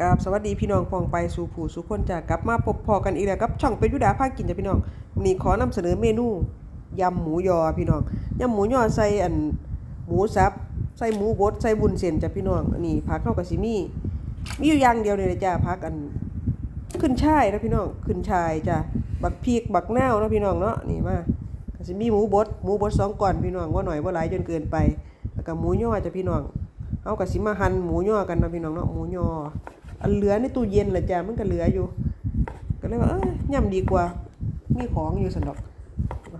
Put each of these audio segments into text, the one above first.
กับสวัสดีพี่น้องปองไปสู่ผู้สู่คนจากกลับมาพบพอกันอีกแล้วกับช่องเป็นยุดาภาคกินจ้ะพี่น้องวันนี้ขอนำเสนอเมนูยำหมูยอพี่น้องยำหมูยอใส่อันหมูสับใส่หมูบดใส่บุญเส้นจ้ะพี่น้องอันนี้ผักเข้ากับซิมีมีอยู่อย่างเดียวเลยนะจ้ะผักอันขึ้นช่ายนะพี่น้องขึ้นช่ายจ้ะบักพริกบักนาวนะพี่น้องเนาะนี่มาก็สิมีหมูบดหมูบดสองก่อนพี่น้องว่าหน่อยว่าหลายจนเกินไป แล้วก็หมูยอจ้ะพี่น้องเอากะสิมาหั่นหมูย่อกันนะพี่น้องเนาะหมูย่อ อันเหลือในตู้เย็นละจ้ะมันก็เหลืออยู่ ก็เลยว่าเอ้ยย่ำดีกว่า มีของอยู่สันดอก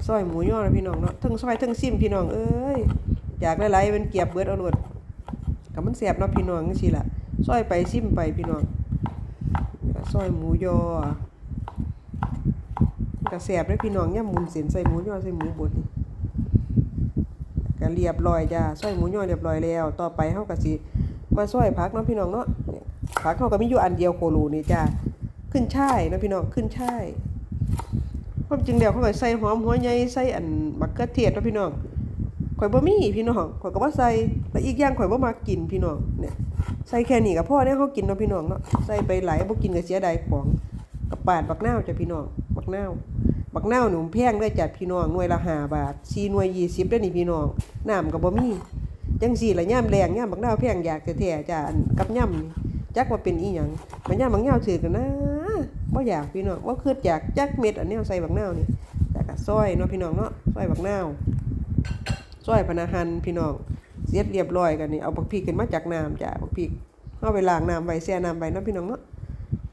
ซอยหมูย่อนะพี่น้องเนาะทั้งซอยทั้งซิมพี่น้องเอ้ยอยากหลายๆเป็นเกียบเบิดเอาโลดก็มันแซ่บเนาะพี่น้องจังซี่ล่ะซอยไปซิมไปพี่น้องซอยหมูย่อก็แซ่บเด้พี่น้องย่ำหมุนเส้นใส่หมูย่อใส่หมูบดนี่ก็เรียบร้อยจ้าซอยหมูย่อเรียบร้อยแล้ว ต่อไปเฮาก็สิมาซอยผักเนาะพี่น้องเนาะ ผักเฮาก็มีอยู่อันเดียวโคโลนี่จ้าขึ้นช่ายเนาะพี่น้องขึ้นช่ายความจริงแล้วเขาก็ใส่หอมหัวใหญ่ใส่อันบักเขือเทศเนาะพี่น้องข่อยบ่มีพี่น้องข่อยก็บ่ใส่แล้วอีกอย่างข่อยบ่มักกินพี่น้องเนี่ยใส่แค่นี้ก็พอแล้วเฮากินเนาะพี่น้องเนาะใส่ไปหลายบ่กินก็เสียดายของกับปาดบักนาวจ้ะพี่น้องบักนาวบักนาวหนุ่มแพงด้วยจัดพี่น้องหน่วยละห้าบาท4หน่วย20ได้นี่พี่น้องน้ำก็บ่มีจังซี่ละย่ามแรงย่ามบักนาวแพงอยากแท้ๆจ้าอันกับย่ำนี่ จักว่าเป็นอีหยังมันย่ามบักนาถือกันนะบ่อยากพี่น้องบ่คืออยากจักเม็ดอันนี้เอาใส่บักนานี่แต่ก็ซอยเนาะพี่น้องเนาะซอยบักนาซอยพนาหันพี่น้องเสียดเรียบร้อยกันนี่เอาบักพริกขึ้นมาจากน้ำจ้าบักพริกเอาไปล้างน้ำไว้แช่น้ำไว้เนาะพี่น้องเนาะ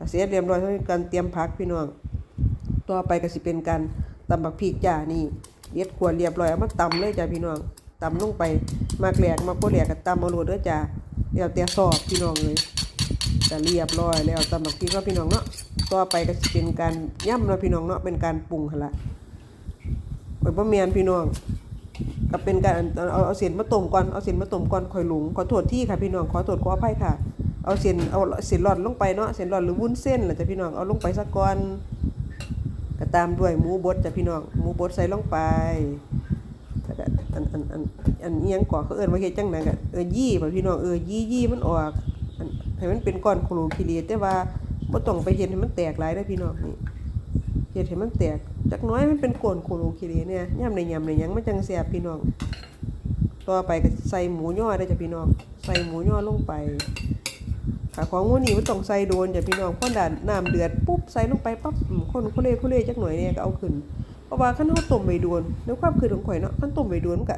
เสียดเรียบร้อยเท่านี้การเตรียมผักพี่น้องต่อไปก็สิเป็นการตำบักพริกจ้านี่เด็ดขวดเรียบร้อยเอามาตำเลยจ้าพี่น้องตำลงไปมากแหลกมาโคแหลกก็ตำเอาโลดเด้อจ้าเดี๋ยวแต่สอบพี่น้องเลย จะเรียบร้อยแล้วตำบักพริกก็พี่น้องเนาะต่อไปก็สิเป็นการย่ำเนาะพี่น้องเนาะเป็นการปรุงหั่นละข่อยบ่แม่นพี่น้องก็เป็นการเอาเอาเส้นมาต้มก่อนเอาเส้นมาต้มก่อนข่อยหลงขอโทษที่ค่ะพี่น้องขอโทษขออภัยค่ะเอาเส้นเอาเส้นหลอดลงไปเนาะเส้นหลอดหรือวุ้นเส้นหล่ะจ้ะพี่น้องเอาลงไปสักก่อนก็ตามด้วยหมูบดจ้ะพี่น้องหมูบดใส่ลงไปอันอันอันอันเอียงก่อเขาเอิ้นว่าเฮ็ดจังไดก็เออยี่บ่พี่น้องเออยี่ยี่มันออก ให้มันเป็นก้อนโคโลคิเลแต่ว่าบ่ต้องไปเฮ็ดให้มันแตกหลายเด้พี่น้องนี่เฮ็ดให้มันแตกจักน้อยมันเป็นก้อนโคโลคิเลเนี่ยยามใดยามใดหยังมันจังแซ่บพี่น้อง ต่อไปก็ใส่หมูย่อได้จ้ะพี่น้อง ใส่หมูย่อลงไปค่ะของงูนี่มันต้องใส่โดนจ้ะพี่น้องพอด่านน้ำเดือดปุ๊บใส่ลงไปปั๊บอืมคนโคเล่โคเล่จักหน่อยเนี่ยก็เอาขึ้นเพราะว่าคันเฮาต้มไว้โดนในความคือของข่อยเนาะคันต้มไว้โดนมันก็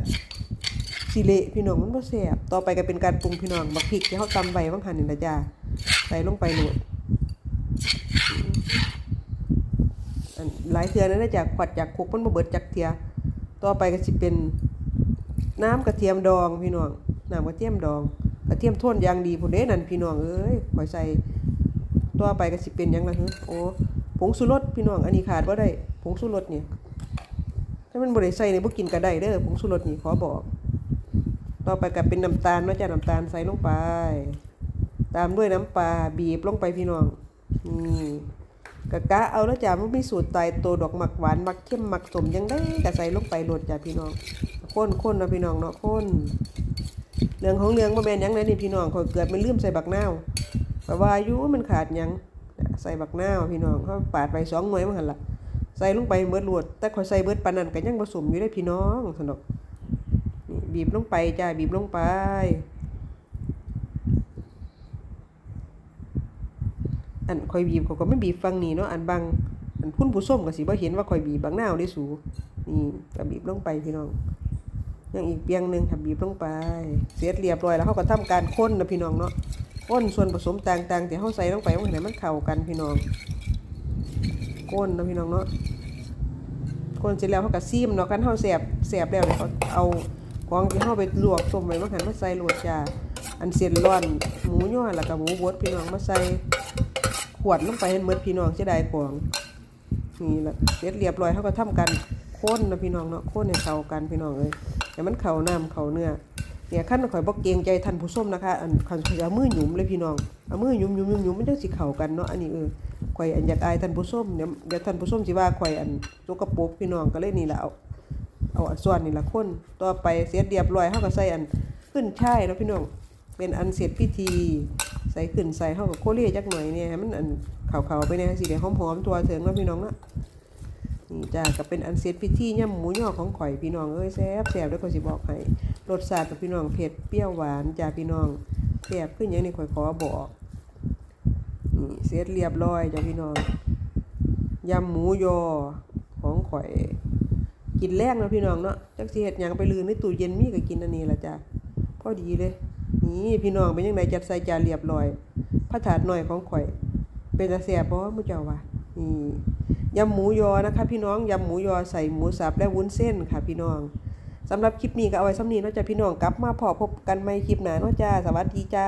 สิเละพี่น้องมันบ่แซ่บต่อไปก็เป็นการปรุงพี่น้องบักพริกที่เฮาตำไว้บางหั่นนี่ล่ะจ้าใส่ลงไปโหลดอันหลายเทื่อนั้นนะจากขวัดจากคุกมันบ่เบิดจักเทื่อต่อไปก็สิเป็นน้ำกระเทียมดองพี่น้องน้ำกระเทียมดอง กระเทียมท่นอย่างดีพุ่นเด้นั่นพี่น้องเอ้ยขอยใส่ต่อไปก็สิเป็นยังล่ะฮึโอ้ผงชูรสพี่น้องอันนี้ขาดบ่ได้ผงชูรสนี่ถ้ามันบ่ได้ใส่นี่บ่กินก็ได้เด้อผงชูรสนี่ขอบอก ต่อไปก็เป็นน้ำตาลนาะจ้ะน้ำตาลใส่ลงไป ตามด้วยน้ำปลาบีบลงไปพี่น้องนี่กะกะเอาแล้วจ้ะมันมีสูตรตายตัวดอกหมักหวานหมักเข้มหมักสมยังได้ก็ใส่ลงไปโลดจ้ะพี่น้องข้นๆเนาะพี่น้องเนาะข้นเรื่องของเรื่องบ่แม่นยังเลยนี่พี่น้องข่อยเกิดมันลืมใส่บักนาวแปลว่าอายุมันขาดยังใส่บักนาวพี่น้องเขาปาดไป2หน่วยมันหั่นละใส่ลงไปเบิดรวดแต่ข่อยใส่เบิดปานนั้นก็ยังผสมอยู่ได้พี่น้องซั่นดอก บีบลงไปจ้าบีบลงไป อันข่อยบีบเขาก็ไม่บีบฟังนี่เนาะอันบางอันคุณผู้ชมก็สิบ่เห็นว่าข่อยบีบบักนาได้สูนี่ก็บีบลงไปพี่น้องยังอีกเปียงหนึ่งค่ะบีบลงไป เสร็จเรียบร้อยแล้วเขาก็ทำการค้นนะพี่น้องเนาะค้นส่วนผสมต่างๆที่เขาใส่ลงไปมันไหนมันเข้ากันพี่น้องค้นนะพี่น้องเนาะค้นเสร็จแล้วเขาก็ซีมเนาะกันเขาแสบแสบแล้วเนี่ยเขาเอา ของที่เขาไปลวกต้มไว้มาหันมาใส่โรดจ้าอันเส้นร้อนหมูย่อแล้วก็หมูบดพี่น้องมาใส่ขวดลงไปให้หมดพี่น้องเสียดายของนี่ละเสร็จเรียบร้อยเขาก็ทำการค้นนะพี่น้องเนาะค้นให้เข้ากันพี่น้องเอ้ยแต่มันเข่าน้ำเข่าเนื้อเนี่ยขั้นข่อยบอกเกรงใจท่านผู้ชมนะคะอันขันข่อยเอามือหยุมเลยพี่น้องเอามือหยุมหยุมหยุมหยุมมันจังสิเข่ากันเนาะอันนี้เออข่อยอันอยากอายท่านผู้ชมเดี๋ยวเดี๋ยวท่านผู้ชมสิว่าข่อยอันสกปรกพี่น้องก็เลยนี่และเอา เอาอันส่วนนี่ละคนต่อไปเสร็จเรียบร้อยเฮาก็ใส่อันขึ้นช่ายเนาะพี่น้องเป็นอันเสร็จพิธี ใส่ขึ้นใส่เฮากับโคเรียจักหน่อยเนี่ยมันอันขาวๆไปเนี่ยสิได้หอมๆตัวเถิงเนาะพี่น้องนะนี่จ้าก็เป็นอันเสร็จพิธีย่ำหมูย่อของข่อยพี่น้องเอ้ยแซ่บแซ่บแล้วยก็สิบอกให้รสชาติกับพี่น้องเผ็ดเปรี้ยวหวานจ้าพี่น้องแซ่บขึ้นหยังนี่ข่อยขอบอกนี่เสร็จเรียบร้อยจ้าพี่น้องยำหมูยอของข่อย กินแรงนะพี่น้องเนาะจักสิเฮ็ดหยังไปลืนในตู้เย็นมีก็กินอันนี้ละจ้ะพอดีเลย นี่พี่น้องเป็นยังไงจัดใส่จานเรียบร้อยผ้าถาดหน่อยของข่อย เป็นตาแซ่บบ่มื้อเจ้าว่านี่ยำหมูยอนะคะ พี่น้องยำหมูยอใส่หมูสับและวุ้นเส้นค่ะ พี่น้องสำหรับคลิปนี้ก็เอาไว้ซ้ำนีเนาะจ้ะพี่น้องกลับมาพอพบกันใหม่คลิปหน้าเนาะจ้าสวัสดีจ้า